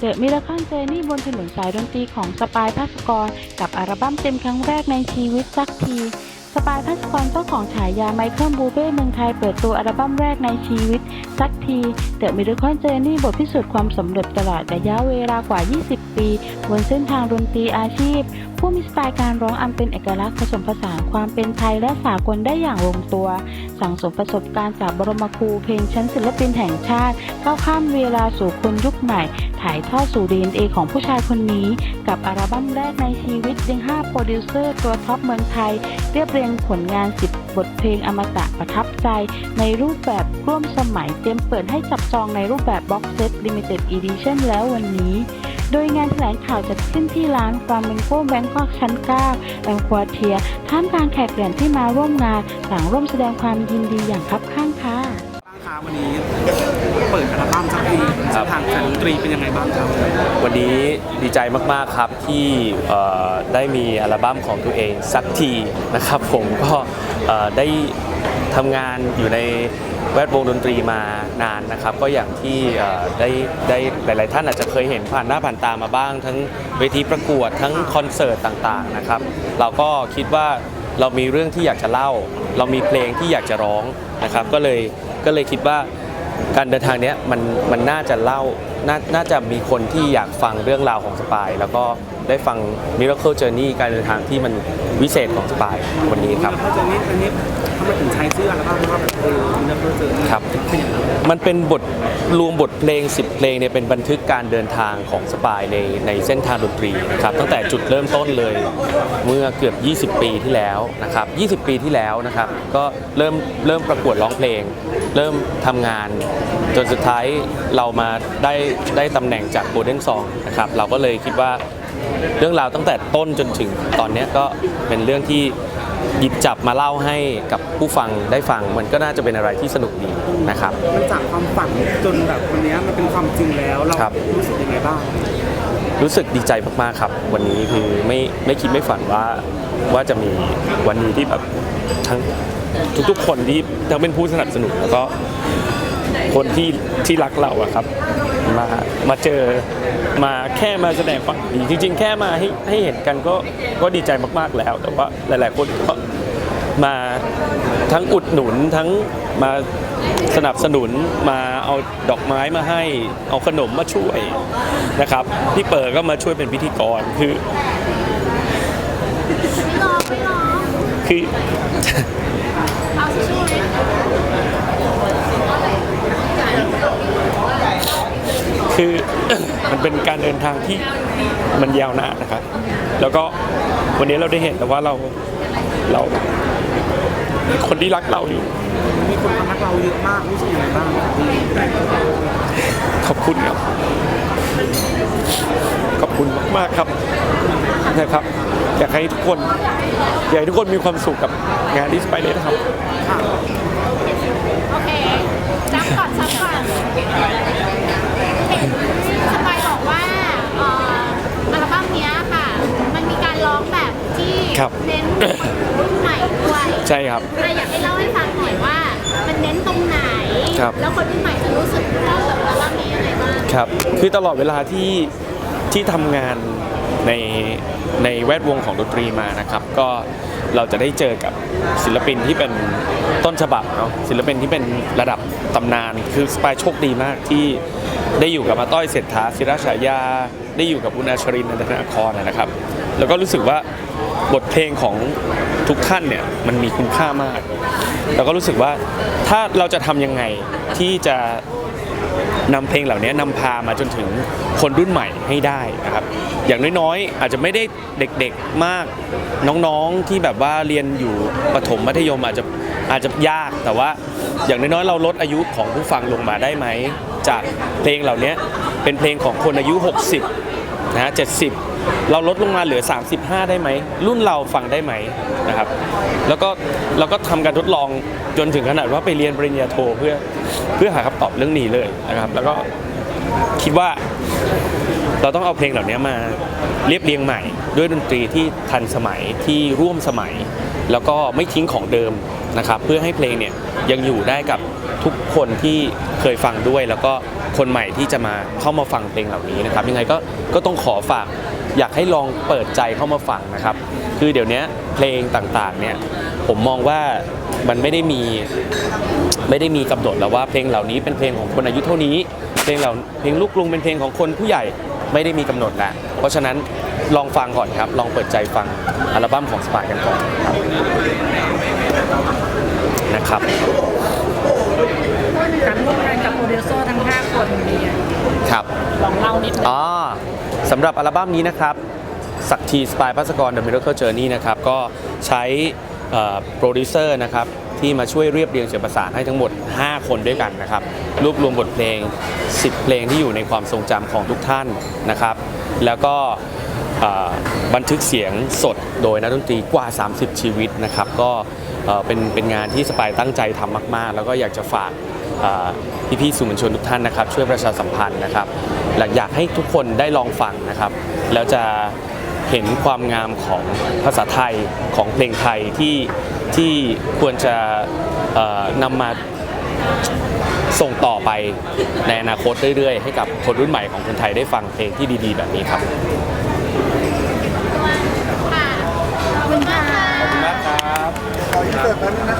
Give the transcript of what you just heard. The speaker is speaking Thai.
เดอะมิราเคิลเจนี่บนถนนสายดนตรีของสปายพัสกร กับอัลบั้มเต็มครั้งแรกในชีวิตสักทีสปายพัสกรเจ้าของฉายาไมเคิลบูเบ้เมืองไทยเปิดตัวอัลบั้มแรกในชีวิต สักที The Miracle Journey บทพิสูจน์ความสำเร็จตลอดระยะเวลากว่า 20 ปี บนเส้นทางดนตรีอาชีพ ผู้มีสไตล์การร้องอันเป็นเอกลักษณ์ผสมผสานความเป็นไทยและสากลได้อย่างลงตัว สั่งสมประสบการณ์จากบรมครูเพลงชั้นศิลปินแห่งชาติก้าข้ามเวลาสู่คนยุคใหม่ ถ่ายทอดสู่ DNA ของผู้ชายคนนี้ กับอัลบั้มแรกในชีวิตเพียง5โปรดิวเซอร์ตัวท็อปเมืองไทย เรียบเรียงผลงาน 10 บทเพลงอมตะประทับใจ ในรูปแบบร่วมสมัยเตรียมเปิดให้จับจองในรูปแบบบ็อกเซต Limited Edition แล้ววันนี้ โดยงานแถลงข่าวจัดขึ้นที่ร้านฟาร์มิงโกแบงกอกชั้น9แองควาเทีย ท่ามกลางแขกเหลือที่มาร่วมงานต่างร่วมแสดงความยินดีอย่างคับข้างค่ะบ้างคะวันนี้เปิดอัลบั้มสักทีครัเส้บนทางการดนตรีเป็นยังไงบ้างครับวันนี้ดีใจมาก ๆ ครับที่เอ่อได้มีอัลบั้มของตัวเองสักทีนะครับผมก็เอ่อได้ ทำงานอยู่ในแวดวงดนตรีมานานนะครับ ก็อย่างที่ได้ได้หลาย ๆ ท่านอาจจะเคยเห็นผ่านหน้าผ่านตามาบ้าง ทั้งเวทีประกวดทั้งคอนเสิร์ตต่าง ๆ นะครับ เราก็คิดว่าเรามีเรื่องที่อยากจะเล่า เรามีเพลงที่อยากจะร้องนะครับ ก็เลยก็เลยคิดว่าการเดินทางเนี้ยมันมันน่าจะเล่านาน่าจะมีคนที่อยากฟังเรื่องราวของสปาย แล้วก็ได้ฟัง Miracle Journey การเดินทางที่มันวิเศษของสปายวันนี้ครับแล้วเขาจะนี้อันนี้ ทำไมถึงใช้ชื่ออัลบั้มว่าเออมินาเคิลเจอครับ มันเป็นบทรวมบทเพลง 10 เพลงเนี่ยเป็นบันทึกการเดินทางของสปายในในเส้นทางดนตรีนะครับตั้งแต่จุดเริ่มต้นเลยเมื่อเกือบ 20 ปีที่แล้วนะครับ 20 ปีที่แล้วนะครับ ก็เริ่มเริ่มประกวดร้องเพลง เริ่มทำงาน จนสุดท้ายเรามาได้ได้ตำแหน่งจากโ o ลเด้นซองนะครับเราก็เลยคิดว่าเรื่องราวตั้งแต่ต้นจนถึงตอนนี้ก็เป็นเรื่องที่ หยิบจับมาเล่าให้กับผู้ฟังได้ฟัง มันก็น่าจะเป็นอะไรที่สนุกดีนะครับ มันจากความฝันจนแบบวันนี้มันเป็นความจริงแล้วเราครับ รู้สึกยังไงบ้างรู้สึกดีใจมากๆครับ วันนี้คือไม่ไม่คิดไม่ฝันว่าว่าจะมีวันนี้ที่แบบทั้งทุกๆคนที่ทั้งเป็นผู้สนับสนุนแล้วก็คนที่ที่รักเราอะครับ มามาเจอมาแค่มาแสดงความดีจริง ๆ แค่มาให้ให้เห็นกันก็ก็ดีใจมากๆแล้ว แต่ว่าหลาย ๆ คนก็มาทั้งอุดหนุนทั้งมาสนับสนุนมาเอาดอกไม้มาให้เอาขนมมาช่วยนะครับพี่เปิดก็มาช่วยเป็นพิธีกรคือคือคือ มันเป็นการเดินทางที่มันยาวนานนะครับ แล้วก็วันนี้เราได้เห็นแต่ว่าเราเราคนที่รักเราอยู่ มีคนมารักเราเยอะมากรู้สึกยังไงบ้างครับพี่ขอบคุณครับ ขอบคุณมากๆครับนะครับ อยากให้ทุกคนอยากให้ทุกคนมีความสุขกับงานที่สไปเดอร์ครับ โอเคซับก่อนซับก่อนเห็นสปายบอกว่าเอ่ออัลบั้มเนี้ยค่ะ มันมีการร้องแบบที่ ครับ เน้นรุ่นใหม่ด้วยใช่ครับเลยอยากให้เล่าให้ฟังหน่อยว่า มันเน้นตรงไหน ครับ แล้วคนรุ่นใหม่จะรู้สึกชอบกับอัลบั้มนี้ยังไงบ้าง ครับ คือตลอดเวลาที่ที่ทำงานในในแวดวงของดนตรีมานะครับ ก็เราจะได้เจอกับศิลปินที่เป็นต้นฉบับเนาะศิลปินที่เป็นระดับตำนาน คือสปายโชคดีมากที่ได้อยู่กับมาต้อยเศรษฐาศิราชายา ได้อยู่กับอุณาชรินทร์นันทนาครนะครับ แล้วก็รู้สึกว่า บทเพลงของทุกท่านเนี่ยมันมีคุณค่ามาก แล้วก็รู้สึกว่าถ้าเราจะทำยังไงที่จะนำเพลงเหล่านี้นำพามาจนถึงคนรุ่นใหม่ให้ได้นะครับ อย่างน้อยๆ อาจจะไม่ได้เด็กๆมากน้องๆที่แบบว่าเรียนอยู่ประถมมัธยมอาจจะอาจจะยากแต่ว่าอย่างน้อยๆเราลดอายุของผู้ฟังลงมาได้ไหม จากเพลงเหล่านี้เป็นเพลงของคนอายุ 60นะ70 เราลดลงมาเหลือ 35 ได้ไหม รุ่นเราฟังได้ไหมนะครับ แล้วก็เราก็ทำการทดลองจนถึงขนาดว่าไปเรียนปริญญาโทเพื่อเพื่อหาคำตอบเรื่องนี้เลยนะครับ แล้วก็คิดว่าเราต้องเอาเพลงเหล่านี้มาเรียบเรียงใหม่ ด้วยดนตรีที่ทันสมัยที่ร่วมสมัย แล้วก็ไม่ทิ้งของเดิมนะครับ เพื่อให้เพลงเนี่ยยังอยู่ได้กับทุกคนที่เคยฟังด้วย แล้วก็คนใหม่ที่จะมาเข้ามาฟังเพลงเหล่านี้นะครับ ยังไงก็ก็ต้องขอฝาก อยากให้ลองเปิดใจเข้ามาฟังนะครับ คือเดี๋ยวนี้เพลงต่างๆเนี่ยผมมองว่ามันไม่ได้มีไม่ได้มีกำหนดแล้วว่าเพลงเหล่านี้เป็นเพลงของคนอายุเท่านี้ เพลงเหล่าเพลงลูกกรุงเป็นเพลงของคนผู้ใหญ่ไม่ได้มีกำหนดแล้วเพราะฉะนั้นลองฟังก่อนครับ ลองเปิดใจฟังอัลบั้มของสปายกันก่อนครับนะครับการร่วมงานกับโปรดิวเซอร์ทั้ง 5 คนเนี่ยครับลองเล่านิดนึงอ๋อ สำหรับอัลบั้มนี้นะครับสักทีสปายพัสกร The Miracle Journey นะครับก็ใช้โปรดิวเซอร์นะครับที่มาช่วยเรียบเรียงเสียงประสานให้ทั้งหมด 5 คนด้วยกันนะครับรวบรวมบทเพลง 10 เพลงที่อยู่ในความทรงจำของทุกท่านนะครับ แล้วก็บันทึกเสียงสดโดยนักดนตรีกว่า 30 ชีวิตนะครับ ก็เป็นเป็นงานที่สปายตั้งใจทำมาก ๆ แล้วก็อยากจะฝากพี่พี่ๆสื่อมวลชนทุกท่านนะครับ ช่วยประชาสัมพันธ์นะครับ หลักอยากให้ทุกคนได้ลองฟังนะครับ แล้วจะเห็นความงามของภาษาไทยของเพลงไทยที่ที่ควรจะเอ่อนำมาส่งต่อไปในอนาคตเรื่อยๆ ให้กับคนรุ่นใหม่ของคนไทยได้ฟังเพลงที่ดีๆ แบบนี้ครับค่ะขอบคุณค่ะขอบคุณมากครับ